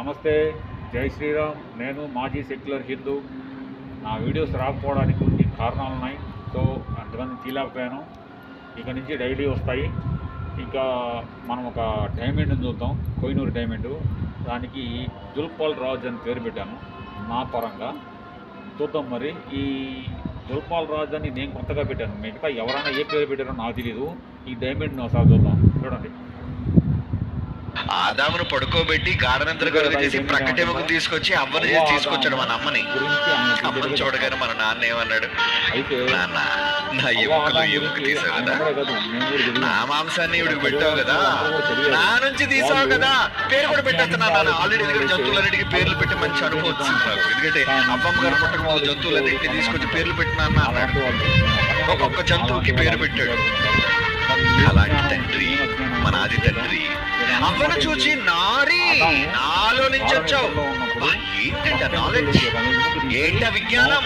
నమస్తే జై శ్రీరామ్. నేను మాజీ సెక్యులర్ హిందూ. నా వీడియోస్ రాకపోవడానికి కొన్ని కారణాలు ఉన్నాయి సో అంతమంది తీలేకపోయాను. ఇక నుంచి డైలీ వస్తాయి. ఇంకా మనం ఒక డైమండ్ని చూద్దాం. కోయినూరు డైమండ్. దానికి దుల్పాల్ రాజ్ అని పేరు పెట్టాను. నా పరంగా చూద్దాం మరి. ఈ దుల్పాల్ రాజ్ అని నేను కొత్తగా పెట్టాను. మిగతా ఎవరైనా ఏ పేరు పెట్టారో నాకు తెలియదు ఈ డైమండ్ని ఒకసారి చూద్దాం. చూడండి. ఆదామును పడుకోబెట్టి గాఢనంతరం కలుగజేసి ప్రక్కటెముకను తీసుకొచ్చి అవ్వని చేసి తీసుకొచ్చాడు మన అమ్మని. అమ్మని చూడగానే మన నాన్న ఏమన్నాడు? నాన్న నా ఎముకలు ఎముక తీసావు కదా. నా మాంసాన్ని ఇవిడికి పెట్టావు కదా. నా నుంచి తీసావు కదా. పేరు కూడా పెట్టేస్తున్నాను నాన్న. ఆల్రెడీ దగ్గర జంతువులన్నిటికీ పేర్లు పెట్టి మంచి అనుభవం వచ్చింది నాకు. ఎందుకంటే అవ్వమ్మ గారు పుట్టక ముందు జంతువులన్నిటికీ తీసుకొచ్చి పేర్లు పెట్టినా అన్న అన్నాడు ఒక్కొక్క జంతువుకి పేరు పెట్టాడు. అలాంటి తండ్రి మన ఆది తండ్రి అమ్మను చూచి నారి నాలో నుంచి వచ్చావు. ఏంటంట నాలెడ్జ్ ఏంట విజ్ఞానం?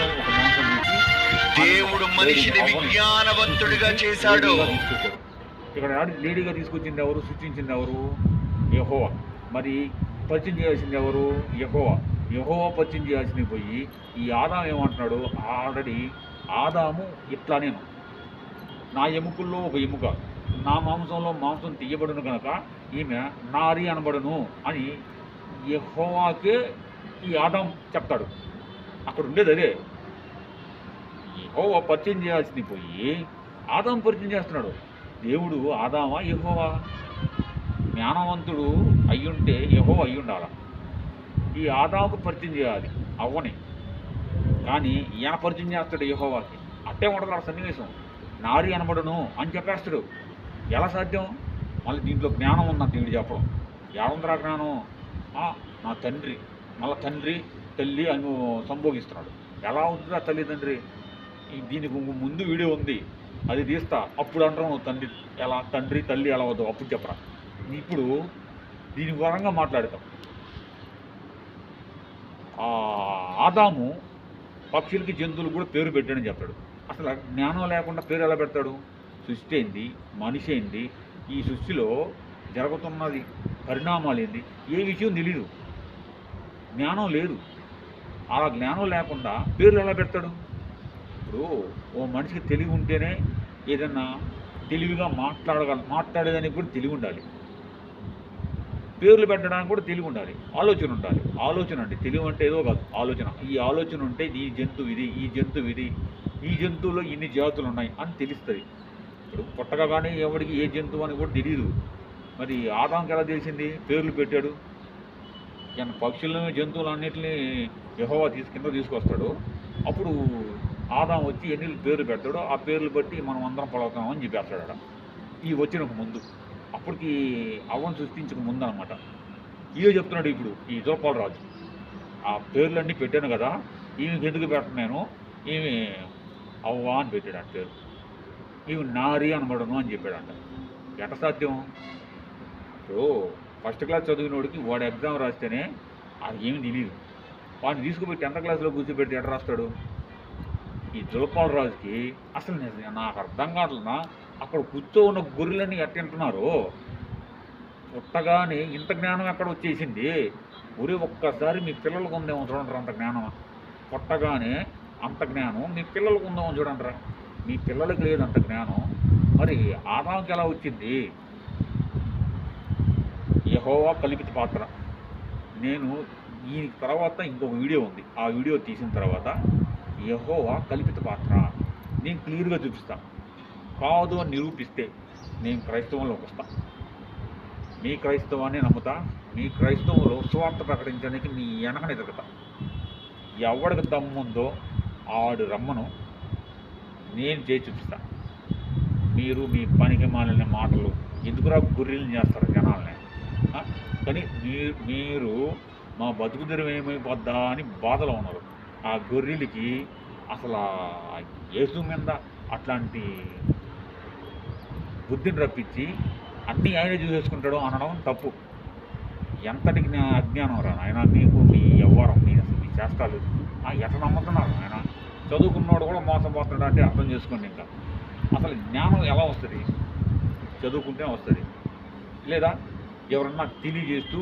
దేవుడు మనిషిని విజ్ఞానవంతుడిగా చేశాడు. ఇక్కడ లేడీగా తీసుకొచ్చింది ఎవరు? సృష్టించింది ఎవరు? యహోవా. మరి పరిచయం చేయాల్సింది ఎవరు? యహోవా. యహోవా పరిచయం చేయాల్సింది పోయి ఈ ఆదాం ఏమంటున్నాడు? ఆల్రెడీ ఆదాము ఇట్లా నేను నా ఎముకల్లో ఒక ఎముక. నా మాంసంలో మాంసం తీయబడును కనుక ఈమె నారి అనబడును అని యహోవాకే ఈ ఆదాం చెప్తాడు. అక్కడ ఉండేది అదే. యహోవా పరిచయం చేయాల్సింది పోయి ఆదాం పరిచయం చేస్తున్నాడు. దేవుడు ఆదామా యహోవా? జ్ఞానవంతుడు అయ్యుంటే యహో అయ్యుండాల? ఈ ఆదాముకు పరిచయం చేయాలి. అవ్వని. కానీ ఈయన పరిచయం చేస్తాడు యహోవాకి. అట్టే ఉండదు ఆ సన్నివేశం. నారి అనబడును అని చెప్పేస్తాడు. ఎలా సాధ్యం? మళ్ళీ దీంట్లో జ్ఞానం ఉందంట వీడు చెప్పడం. ఏడందరా జ్ఞానం? నా తండ్రి. మళ్ళీ తండ్రి తల్లి అని సంభోగిస్తున్నాడు. ఎలా అవుతుందా తల్లి తండ్రి? దీనికి ముందు వీడియో ఉంది. అది తీస్తా. అప్పుడు అంటారు నువ్వు తండ్రి. ఎలా? తండ్రి తల్లి ఎలా వద్దు అప్పుడు చెప్పరా. ఇప్పుడు దీని పరంగా మాట్లాడతాం. ఆదాము పక్షులకి జంతువులు కూడా పేరు పెట్టాడని చెప్పాడు. అసలు జ్ఞానం లేకుండా పేరు ఎలా పెడతాడు? సృష్టి ఏంది? మనిషి ఏంది? ఈ సృష్టిలో జరుగుతున్నది పరిణామాలు ఏంది? ఏ విషయం తెలీదు. జ్ఞానం లేదు. అలా జ్ఞానం లేకుండా పేర్లు ఎలా పెడతాడు? ఇప్పుడు ఓ మనిషికి తెలివి ఉంటేనే ఏదన్నా తెలివిగా మాట్లాడగల మాట్లాడేదానికి కూడా తెలివి ఉండాలి. పేర్లు పెట్టడానికి కూడా తెలివి ఉండాలి. ఆలోచన ఉండాలి. ఆలోచన అంటే తెలివి అంటే ఏదో కాదు. ఆలోచన. ఈ ఆలోచన ఉంటే ఈ జంతువు ఇది ఈ జంతువు ఇది ఈ జంతువులో ఇన్ని జాతులు ఉన్నాయి అని తెలుస్తుంది. ఇప్పుడు పుట్టగా కానీ ఎవరికి ఏ జంతువు అని కూడా తెలియదు మరి ఆదాంకి ఎలా తెలిసింది? పేర్లు పెట్టాడు. ఈయన పక్షులను జంతువులన్నింటినీ యహోవా తీసు తీసుకొస్తాడు. అప్పుడు ఆదాం వచ్చి ఎన్ని పేర్లు పెడతాడో ఆ పేర్లు బట్టి మనం అందరం పొలవుతామని చెప్పేస్తాడు ఈ వచ్చిన ముందు. అప్పటికి అవ్వను సృష్టించక ముందు అనమాట ఇదే చెప్తున్నాడు ఇప్పుడు ఈ జోపాల్ రాజు ఆ పేర్లన్నీ పెట్టాను కదా ఈమెకి ఎందుకు పెట్టను ఈమె అవ్వ అని పెట్టాడు ఆ పేరు. ఈమె నారి అనబడను అని చెప్పాడంట. ఎట సాధ్యం? ఇప్పుడు ఫస్ట్ క్లాస్ చదివినోడికి వాడు ఎగ్జామ్ రాస్తేనే అది ఏమి తెలియదు వాడిని తీసుకుపోయి టెన్త్ క్లాస్లో కూర్చోబెట్టి ఎట రాస్తాడు? ఈ దులపాల రాజుకి అసలు నేను నాకు అర్థం కావట్లేదా అక్కడ కూర్చో ఉన్న గొర్రెలని ఎట్టింటున్నారు పుట్టగానే ఇంత జ్ఞానం ఎక్కడ వచ్చేసింది? ఒరే ఒక్కసారి మీ పిల్లలకు ఉందేమో చూడండి అంత జ్ఞానం. పుట్టగానే అంత జ్ఞానం. మీ పిల్లలకు ఉందేమో చూడండి మీ పిల్లలకి లేదు అంత జ్ఞానం. మరి ఆదాంకి ఎలా వచ్చింది? యహోవా కల్పిత పాత్ర. నేను ఈ తర్వాత ఇంకొక వీడియో ఉంది. ఆ వీడియో తీసిన తర్వాత యహోవా కల్పిత పాత్ర. నేను క్లియర్గా చూపిస్తా. కాదు అని నిరూపిస్తే నేను క్రైస్తవంలోకి వస్తా. మీ క్రైస్తవాన్ని నమ్ముతా. మీ క్రైస్తవంలో స్వార్థ ప్రకటించడానికి మీ వెనకనే తిరుగుతా. ఎవడికి దమ్ముందో ఆడు రమ్మను. నేను చేసి చూపిస్తా. మీరు మీ పనికి మాలిన మాటలు ఎందుకురా గుర్రెలు చేస్తారు జనాలని? కానీ మీరు మీరు మా బతుకు తెరువు ఏమైపోద్దా అని బాధలో ఉన్నారు. ఆ గొర్రెలకి అసలు యేసు మీద అట్లాంటి బుద్ధిని రప్పించి అన్నీ ఆయనే చూసేసుకుంటాడు అనడం తప్పు. ఎంతటికి నా అజ్ఞానం రా ఆయన మీకు మీ వ్యవహారం మీ అసలు మీ చేష్టాలు ఆ ఎట్లా నమ్ముతున్నారు ఆయన చదువుకున్నవాడు కూడా మోసపోతున్నాడు అంటే అర్థం చేసుకోండి ఇంకా. అసలు జ్ఞానం ఎలా వస్తుంది? చదువుకుంటే వస్తుంది. లేదా ఎవరన్నా తెలియజేస్తూ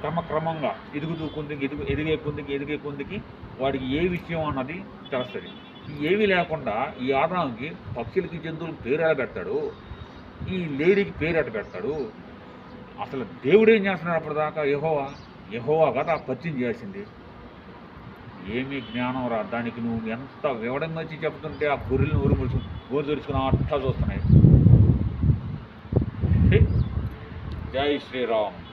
క్రమక్రమంగా ఎదుగుతూ కొందికి ఎదుగు ఎదిగే కొందికి ఎదిగే కొందికి వాడికి ఏ విషయం అన్నది తెలుస్తుంది. ఏమీ లేకుండా ఈ ఆదాంకి పక్షులకి జంతువులకు పేరు ఎలా పెడతాడు? ఈ లేడీకి పేరు ఎట పెడతాడు? అసలు దేవుడు ఏం చేస్తున్నాడు అప్పటిదాకా? యహోవా యహోవా కదా పరిచయం చేసింది ఏమీ జ్ఞానం రా దానికి నువ్వు ఎంత వివరంగా వచ్చి చెప్తుంటే ఆ గొర్రెలను ఊరు ముడుచు ఊరు తెరుచుకుని అట్లా చూస్తున్నాయి. జై శ్రీరామ్.